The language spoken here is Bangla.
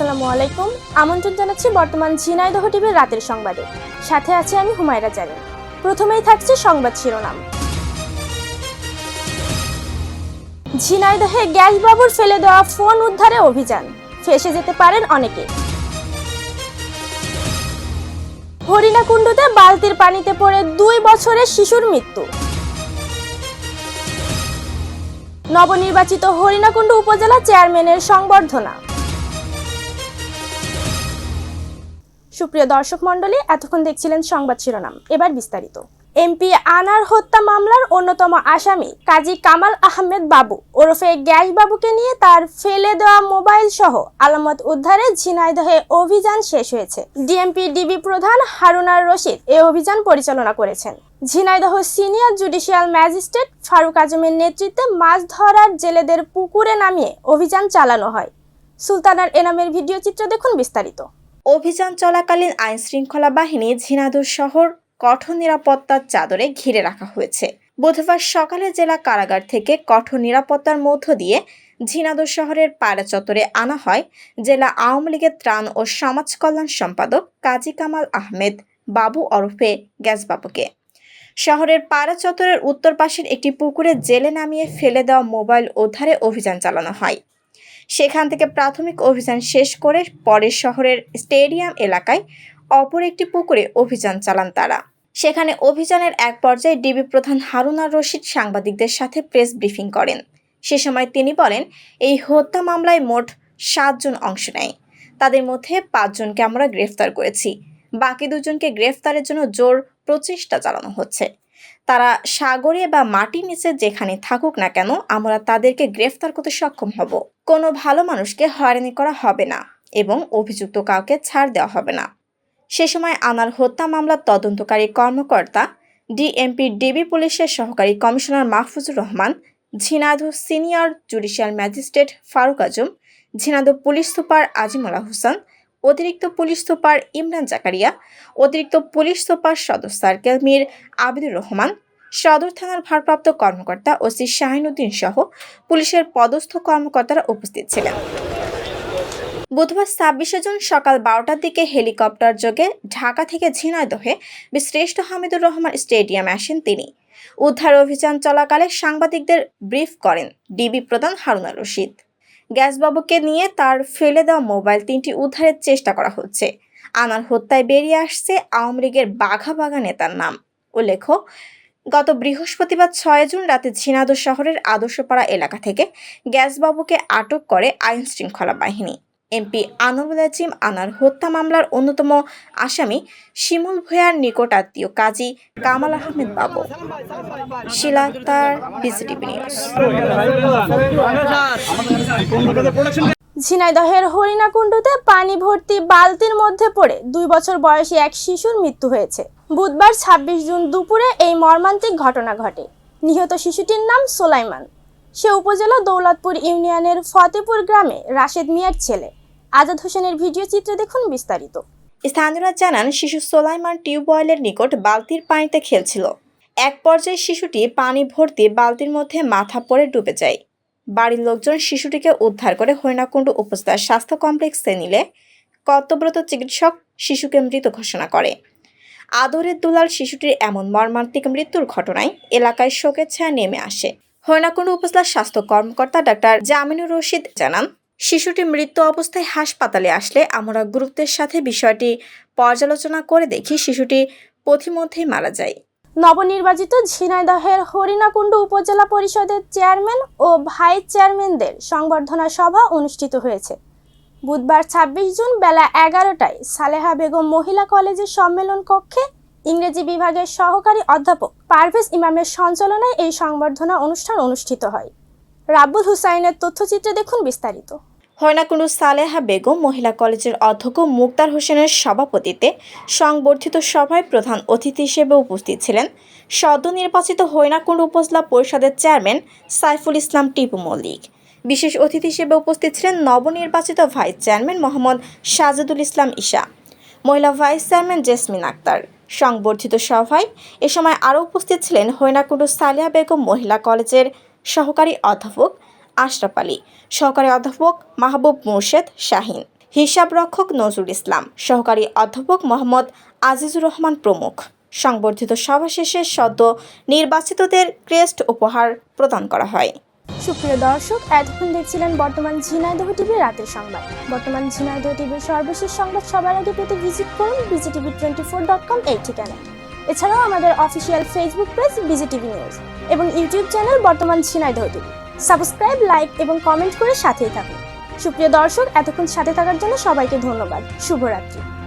আসসালামু আলাইকুম। আমন্ত্রণ জানাচ্ছি বর্তমান ঝিনাইদহ টিভির রাতের সংবাদে। সাথে আছে আমি হুমায়রা জানি। প্রথমেই থাকছে সংবাদ শিরোনাম। ঝিনাইদহে গ্যাস বাবুর ফেলে দেওয়া ফোন উদ্ধারে অভিযান। ফেসে যেতে পারেন অনেকে। হরিণাকুণ্ডুতে বালতির পানিতে পড়ে দুই বছরের শিশুর মৃত্যু। নবনির্বাচিত হরিণাকুণ্ডু উপজেলা চেয়ারম্যানের সংবর্ধনা। সুপ্রিয় দর্শক মণ্ডলী, এতক্ষণ দেখছিলেন সংবাদ শিরোনাম। এবার বিস্তারিত। এমপি আনার হত্যা মামলার অন্যতম আসামি কাজী কামাল আহমেদ বাবু ওরফে গ্যাস বাবুকে নিয়ে তার ফেলে দেওয়া মোবাইল সহ আলামত উদ্ধারে ঝিনাইদহে অভিযান শেষ হয়েছে। ডিএমপি ডিবি প্রধান হারুনার রশিদ এ অভিযান পরিচালনা করেছেন। Jhenaidah senior judicial magistrate Faruk আজমের নেতৃত্বে মাছ ধরার জেলেদের পুকুরে নামিয়ে অভিযান চালানো হয়। সুলতানার এনামের ভিডিও চিত্র দেখুন বিস্তারিত। অভিযান চলাকালীন আইন শৃঙ্খলা বাহিনী ঝিনাদুর শহর কঠোর নিরাপত্তার চাদরে ঘিরে রাখা হয়েছে। বুধবার সকালে জেলা কারাগার থেকে কঠোর নিরাপত্তার মধ্য দিয়ে ঝিনাদুর শহরের পায়রা চত্বরে আনা হয় জেলা আওয়ামী লীগের ত্রাণ ও সমাজ কল্যাণ সম্পাদক কাজী কামাল আহমেদ বাবু ওরফে গ্যাসবাবুকে। শহরের পায়রা চত্বরের উত্তর পাশের একটি পুকুরে জেলে নামিয়ে ফেলে দেওয়া মোবাইল উদ্ধারে অভিযান চালানো হয়। সেখান থেকে প্রাথমিক অভিযান শেষ করে পরে শহরের স্টেডিয়াম এলাকায় অপর একটি পুকুরে অভিযান চালান তারা। সেখানে অভিযানের এক পর্যায়ে ডিবি প্রধান হারুনার রশিদ সাংবাদিকদের সাথে প্রেস ব্রিফিং করেন। সে সময় তিনি বলেন, এই হত্যা মামলায় মোট সাতজন অংশ নেয়। তাদের মধ্যে পাঁচজনকে আমরা গ্রেফতার করেছি। বাকি দুজনকে গ্রেফতারের জন্য জোর প্রচেষ্টা চালানো হচ্ছে। তারা সাগরে বা মাটির নিচে যেখানে থাকুক না কেন, আমরা তাদেরকে গ্রেফতার করতে সক্ষম হব। কোনো ভালো মানুষকে হয়রানি করা হবে না এবং অভিযুক্ত কাউকে ছাড় দেওয়া হবে না। সে সময় আনার হত্যা মামলার তদন্তকারী কর্মকর্তা, ডিএমপি ডিবি পুলিশের সহকারী commissioner Mahfuzur Rahman, Jhenaidah senior judicial magistrate Faruk Azam, Jhenaidah police super Azimullah Hossain অতিরিক্ত পুলিশ সুপার ইমরান জাকারিয়া, অতিরিক্ত পুলিশ সুপার সদর সার্কেল মীর আবিদুর রহমান, সদর থানার ভারপ্রাপ্ত কর্মকর্তা ওসি শাহিনুদ্দিন সহ পুলিশের পদস্থ কর্মকর্তারা উপস্থিত ছিলেন। বুধবার ছাব্বিশে জুন সকাল বারোটার দিকে হেলিকপ্টার যোগে ঢাকা থেকে ঝিনাইদহে বিশ্রেষ্ঠ হামিদুর রহমান স্টেডিয়ামে আসেন তিনি। উদ্ধার অভিযান চলাকালে সাংবাদিকদের ব্রিফ করেন ডিবি প্রধান হারুনা রশিদ। গ্যাসবাবুকে নিয়ে তার ফেলে দেওয়া মোবাইল তিনটি উদ্ধারের চেষ্টা করা হচ্ছে। আনার হত্যায় বেরিয়ে আসছে আওয়ামী লীগের বাঘা বাঘা নেতার নাম। উল্লেখ গত বৃহস্পতিবার ছয় জুন রাতে ঝিনাদ শহরের আদর্শপাড়া এলাকা থেকে গ্যাসবাবুকে আটক করে আইন শৃঙ্খলা বাহিনী। এমপি আনোয়ারুল আজিম আনার হত্যা মামলার অন্যতম আসামি শিমুল ভূঁইয়ার নিকট আত্মীয় কাজী কামাল আহমেদ বাবু। Shila Akter BGTV news. ঝিনাইদহের হরিণাকুণ্ডুতে পানি ভর্তি বালতির মধ্যে পড়ে দুই বছর বয়সী এক শিশুর মৃত্যু হয়েছে। বুধবার ছাব্বিশ জুন দুপুরে এই মর্মান্তিক ঘটনা ঘটে। নিহত শিশুটির নাম সোলাইমান। সে উপজেলা দৌলতপুর ইউনিয়নের ফতেপুর গ্রামে রাশেদ মিয়ার ছেলে। আজাদ হোসেনের ভিডিও চিত্রে দেখুন বিস্তারিত। স্থানীয়রা জানান, শিশু সোলাইমান টিউবওয়েলের নিকট বালতির পানিতে খেলছিল। এক পর্যায়ে শিশুটি পানি ভর্তি বালতির মধ্যে মাথা পড়ে ডুবে যায়। বাড়ির লোকজন শিশুটিকে উদ্ধার করে হরিণাকুণ্ড উপজেলার স্বাস্থ্য কমপ্লেক্সে নিলে কর্তব্যরত চিকিৎসক শিশুকে মৃত ঘোষণা করে। আদরের দুলাল শিশুটির এমন মর্মান্তিক মৃত্যুর ঘটনায় এলাকায় শোকের ছায়া নেমে আসে। হরিণাকুণ্ড উপজেলার স্বাস্থ্য কর্মকর্তা ডাক্তার জামিনুর রশিদ জানান শিশুটি মৃত্যু অবস্থায় হাসপাতালে আসলে আমরা গুরুত্বের সাথে বিষয়টি পর্যালোচনা করে দেখি শিশুটি পথিমধ্যেই মারা যায়। নবনির্বাচিত ঝিনাইদহের হরিণাকুণ্ডু উপজেলা পরিষদের চেয়ারম্যান ও ভাইস চেয়ারম্যানদের সংবর্ধনা সভা অনুষ্ঠিত হয়েছে। বুধবার ছাব্বিশ জুন বেলা এগারোটায় সালেহা বেগম মহিলা কলেজের সম্মেলন কক্ষে ইংরেজি বিভাগের সহকারী অধ্যাপক পারভেজ ইমামের সঞ্চালনায় এই সংবর্ধনা অনুষ্ঠান অনুষ্ঠিত হয়। রাব্বুল হুসাইনের তথ্যচিত্রে দেখুন বিস্তারিত। হরিণাকুণ্ডু সালেহা বেগম মহিলা কলেজের অধ্যক্ষ মুক্তার হোসেনের সভাপতিত্বে সংবর্ধিত সভায় প্রধান অতিথি হিসেবে উপস্থিত ছিলেন সদ্য নির্বাচিত হরিণাকুণ্ডু উপজেলা পরিষদের চেয়ারম্যান সাইফুল ইসলাম টিপু মল্লিক। বিশেষ অতিথি হিসেবে উপস্থিত ছিলেন নবনির্বাচিত ভাইস চেয়ারম্যান মোহাম্মদ সাজেদুল ইসলাম ঈশা, মহিলা ভাইস চেয়ারম্যান জেসমিন আক্তার। সংবর্ধিত সভায় এ সময় আরও উপস্থিত ছিলেন হরিণাকুণ্ডু সালিয়া বেগম মহিলা কলেজের সহকারী অধ্যাপক আশরাফ আলী, সহকারী অধ্যাপক মাহবুব মোর্শেদ শাহিন, হিসাবরক্ষক নজরুল ইসলাম, সহকারী অধ্যাপক মোহাম্মদ আজিজুর রহমান প্রমুখ। সংবর্ধিত সভা শেষে সদ্য নির্বাচিতদের ক্রেস্ট উপহার প্রদান করা হয়। সুপ্রিয় দর্শক, এতক্ষণ দেখছিলেন বর্তমান ঝিনাইদহ টিভির রাতের সংবাদ। বর্তমান ঝিনাইদহ টিভির সর্বশেষ সংবাদ সবার আগে পেতে ভিজিট করুন BGTV twenty four dot com এই ঠিকানায়। এছাড়াও আমাদের official Facebook page BGTV news এবং ইউটিউব চ্যানেল বর্তমান ঝিনাইদহ টিভি। সাবস্ক্রাইব লাইক এবং কমেন্ট করে সাথেই থাকুন। সুপ্রিয় দর্শক, এতক্ষণ সাথে থাকার জন্য সবাইকে ধন্যবাদ। শুভরাত্রি।